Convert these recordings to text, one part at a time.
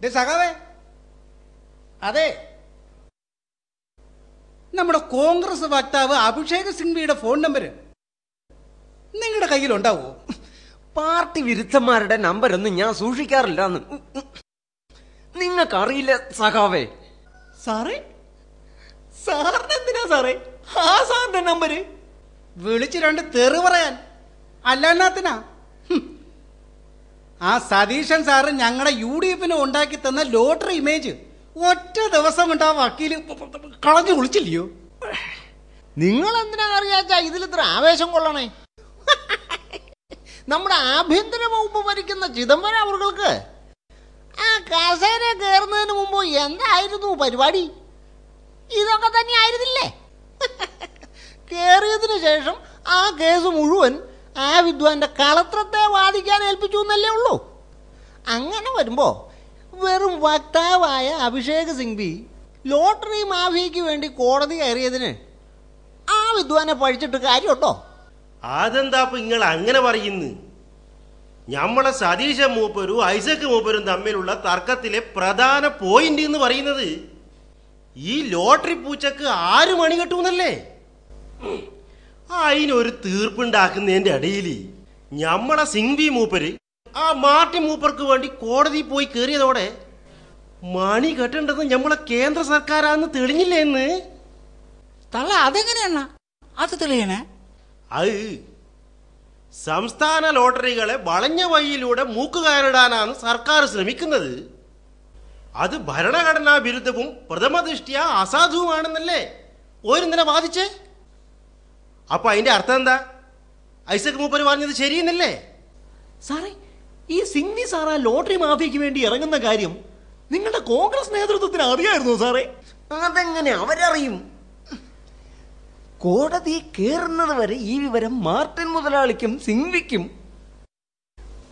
ദേ സഖാവേ അതെ. നമ്മുടെ കോൺഗ്രസ് വക്താവ് അഭിഷേക് സിംഗ്വിയുടെ ഫോൺ നമ്പർ നിങ്ങളുടെ കയ്യിലുണ്ടാവോ? പാർട്ടി വിരുദ്ധന്മാരുടെ നമ്പരൊന്നും ഞാൻ സൂക്ഷിക്കാറില്ല നിങ്ങൾക്കറിയില്ല സഖാവേ. സാറേ? സാറിന് എന്തിനാ സാറേ? ആ സാറിന്റെ നമ്പര്? വിളിച്ചു രണ്ട് തെറി പറയാൻ. അല്ലാത്തിനാ ആ സതീശൻ സാറ് ഞങ്ങളുടെ യു ഡി എഫിന് ഉണ്ടാക്കി തന്ന ലോട്ടറി ഇമേജ് ഒറ്റ ദിവസം കൊണ്ട് ആ വക്കീൽ കളഞ്ഞു കുളിച്ചില്ലയോ? നിങ്ങൾ എന്തിനാ അറിയാച്ച ഇതിൽ ഇത്ര ആവേശം കൊള്ളണേ? നമ്മുടെ ആഭ്യന്തര വകുപ്പ് ഭരിക്കുന്ന ചിദംബരം അവർക്ക് ആ കസേര കയറുന്നതിന് മുമ്പ് എന്തായിരുന്നു പരിപാടി? ഇതൊക്കെ തന്നെ ആയിരുന്നില്ലേ? കയറിയതിന് ശേഷം ആ കേസ് മുഴുവൻ ആ വിദ്വാന്റെ കളത്രത്തെ വാദിക്കാൻ ഏൽപ്പിച്ചു എന്നല്ലേ ഉള്ളൂ. അങ്ങനെ വരുമ്പോ വെറും വക്താവായ അഭിഷേക് സിംഗ്വി ലോട്ടറി മാഫിയയ്ക്ക് വേണ്ടി കോടതി കയറിയതിന് ആ വിദ്വാനെ പഴിച്ചിട്ട് കാര്യമുണ്ടോ? അതെന്താപ്പൊ നിങ്ങൾ അങ്ങനെ പറയുന്നു? നമ്മളെ സതീശ മൂപ്പരും ഐസക് മൂപ്പരും തമ്മിലുള്ള തർക്കത്തിലെ പ്രധാന പോയിന്റ് എന്ന് പറയുന്നത് ഈ ലോട്ടറി പൂച്ചക്ക് ആര് മണി കെട്ടുന്നല്ലേ? അതിനൊരു തീർപ്പുണ്ടാക്കുന്നതിന്റെ ഇടയിൽ ഞമ്മളെ സിംഗ്വി മൂപ്പര് ആ മാർട്ടി മൂപ്പർക്ക് വേണ്ടി കോടതി പോയി കയറിയതോടെ മണി കെട്ടേണ്ടത് ഞമ്മളെ കേന്ദ്ര സർക്കാരാന്ന് തെളിഞ്ഞില്ലേ എന്ന്? തള്ള അതെങ്ങനെയാണ് അത് തെളിയണേ? അത് സംസ്ഥാന ലോട്ടറികളെ വളഞ്ഞ വഴിയിലൂടെ മൂക്കുകയറിടാനാണ് സർക്കാർ ശ്രമിക്കുന്നത്. അത് ഭരണഘടനാ വിരുദ്ധവും പ്രഥമദൃഷ്ടിയ അസാധുവുമാണെന്നല്ലേ? ഓരിന്നലെ വാദിച്ചേ? അപ്പൊ അതിന്റെ അർത്ഥം എന്താ? ഐസക് മൂപ്പര് പറഞ്ഞത് ശരിയെന്നല്ലേ? സാറേ ഈ സിംഗ്വി സാർ ആ ലോട്ടറി മാഫിയയ്ക്ക് വേണ്ടി ഇറങ്ങുന്ന കാര്യം നിങ്ങളുടെ കോൺഗ്രസ് നേതൃത്വത്തിന് അറിയായിരുന്നു സാറേ? അതെങ്ങനെ അവരറിയും? കോടതി കേറുന്നത് വരെ ഈ വിവരം മാർട്ടിൻ മുതലാളിക്കും സിംഗ്വിക്കും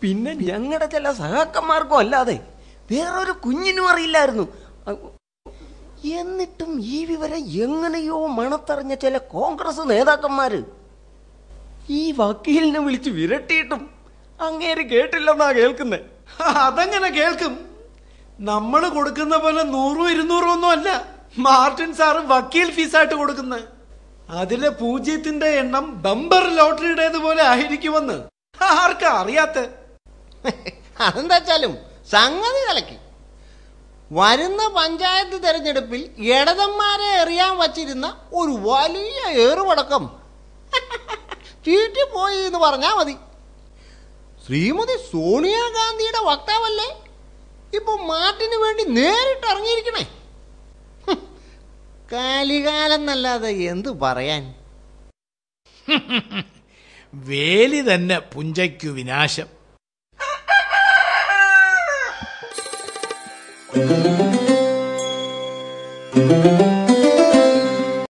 പിന്നെ ഞങ്ങളുടെ ചില സഹാക്കന്മാർക്കും അല്ലാതെ വേറൊരു കുഞ്ഞിനും അറിയില്ലായിരുന്നു. എന്നിട്ടും ഈ വിവരം എങ്ങനെയോ മണത്തറിഞ്ഞ ചില കോൺഗ്രസ് നേതാക്കന്മാര് ഈ വക്കീലിനെ വിളിച്ച് വിരട്ടിയിട്ടും അങ്ങേര് കേട്ടില്ലെന്നാ കേൾക്കുന്നേ. അതങ്ങനെ കേൾക്കും. നമ്മൾ കൊടുക്കുന്ന പോലെ നൂറും ഇരുന്നൂറും ഒന്നും അല്ല. മാർട്ടിൻ സാറ് വക്കീൽ ഫീസായിട്ട് കൊടുക്കുന്നത് അതിലെ പൂജ്യത്തിന്റെ എണ്ണം ബമ്പർ ലോട്ടറിയുടേതുപോലെ ആയിരിക്കുമെന്ന്. ആർക്കാ അറിയാത്ത? അതെന്താ വെച്ചാലും സംഗതി കലക്കി. വരുന്ന പഞ്ചായത്ത് തെരഞ്ഞെടുപ്പിൽ ഇടതന്മാരെ എറിയാൻ വച്ചിരുന്ന ഒരു വലിയ ഏറുപടക്കം. ചീറ്റിപ്പോയി എന്ന് പറഞ്ഞാ മതി. ശ്രീമതി സോണിയാഗാന്ധിയുടെ വക്താവല്ലേ? ഇപ്പൊ മാർട്ടിന് വേണ്ടി നേരിട്ട് ഇറങ്ങിയിരിക്കണേ. കാലികാലം എന്നല്ലാതെ എന്തു പറയാൻ വേലി തന്നെ പുഞ്ചയ്ക്കു വിനാശം